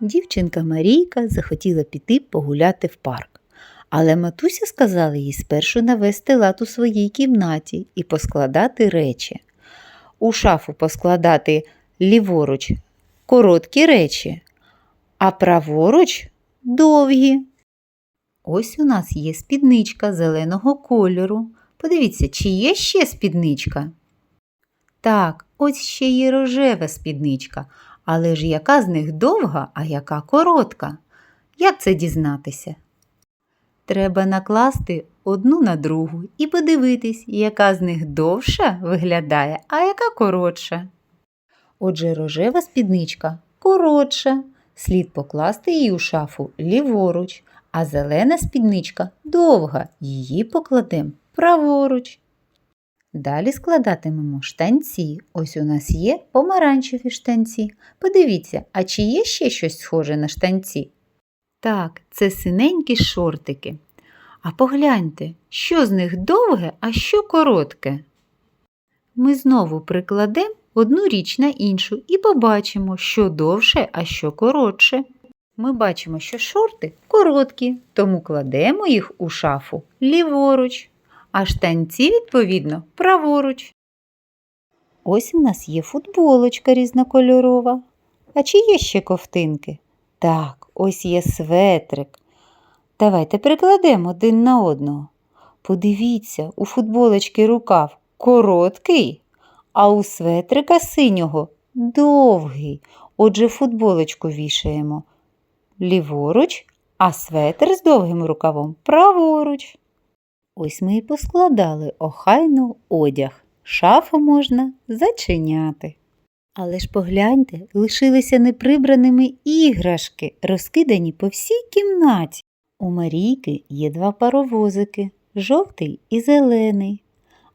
Дівчинка Марійка захотіла піти погуляти в парк. Але матуся сказала їй спершу навести лад у своїй кімнаті і поскладати речі. У шафу поскладати ліворуч короткі речі, а праворуч довгі. Ось у нас є спідничка зеленого кольору. Подивіться, чи є ще спідничка? Так, ось ще є рожева спідничка, але ж яка з них довга, а яка коротка? Як це дізнатися? Треба накласти одну на другу і подивитись, яка з них довша виглядає, а яка коротша. Отже, рожева спідничка коротша. Слід покласти її у шафу ліворуч, а зелена спідничка довга, її покладемо праворуч. Далі складатимемо штанці. Ось у нас є помаранчеві штанці. Подивіться, а чи є ще щось схоже на штанці? Так, це синенькі шортики. А погляньте, що з них довге, а що коротке. Ми знову прикладемо одну річ на іншу і побачимо, що довше, а що коротше. Ми бачимо, що шорти короткі, тому кладемо їх у шафу ліворуч, а штанці, відповідно, праворуч. Ось у нас є футболочка різнокольорова. А чи є ще ковтинки? Так, ось є светрик. Давайте прикладемо один на одного. Подивіться, у футболочки рукав короткий, а у светрика синього довгий. Отже, футболочку вішаємо ліворуч, а светр з довгим рукавом праворуч. Ось ми і поскладали охайно одяг. Шафу можна зачиняти. Але ж погляньте, лишилися неприбраними іграшки, розкидані по всій кімнаті. У Марійки є два паровозики жовтий і зелений,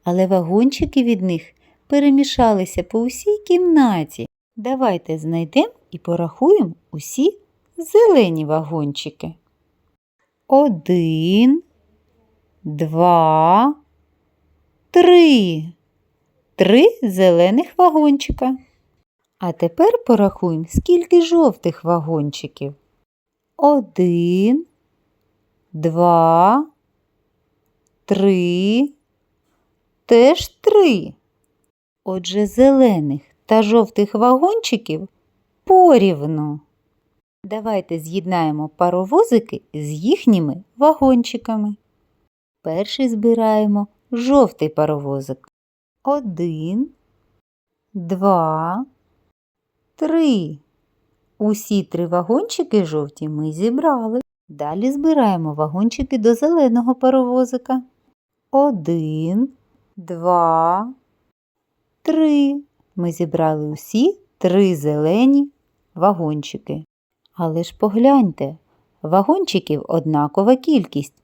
але вагончики від них перемішалися по усій кімнаті. Давайте знайдемо і порахуємо усі зелені вагончики. Один, два, три. Три зелених вагончика. А тепер порахуємо, скільки жовтих вагончиків. Один, два, три, теж три. Отже, зелених та жовтих вагончиків порівну. Давайте з'єднаємо паровозики з їхніми вагончиками. Перший збираємо жовтий паровозик. Один, два, три. Усі три вагончики жовті ми зібрали. Далі збираємо вагончики до зеленого паровозика. Один, два, три. Ми зібрали усі три зелені вагончики. Але ж погляньте, вагончиків однакова кількість,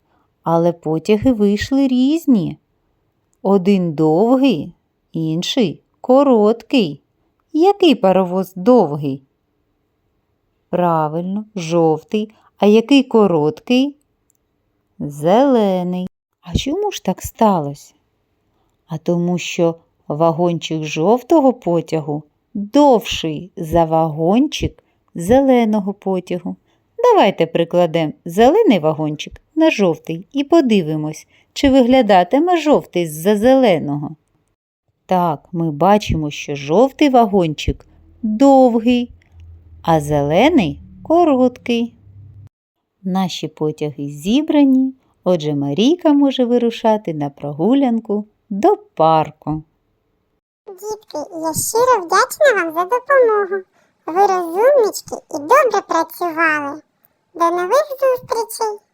але потяги вийшли різні. Один довгий, інший короткий. Який паровоз довгий? Правильно, жовтий. А який короткий? Зелений. А чому ж так сталося? А тому що вагончик жовтого потягу довший за вагончик зеленого потягу. Давайте прикладемо зелений вагончик на жовтий і подивимось, чи виглядатиме жовтий з-за зеленого. Так, ми бачимо, що жовтий вагончик довгий, а зелений короткий. Наші потяги зібрані, отже Марійка може вирушати на прогулянку до парку. Дітки, я щиро вдячна вам за допомогу. Ви розумнички і добре працювали. До нових зустрічей!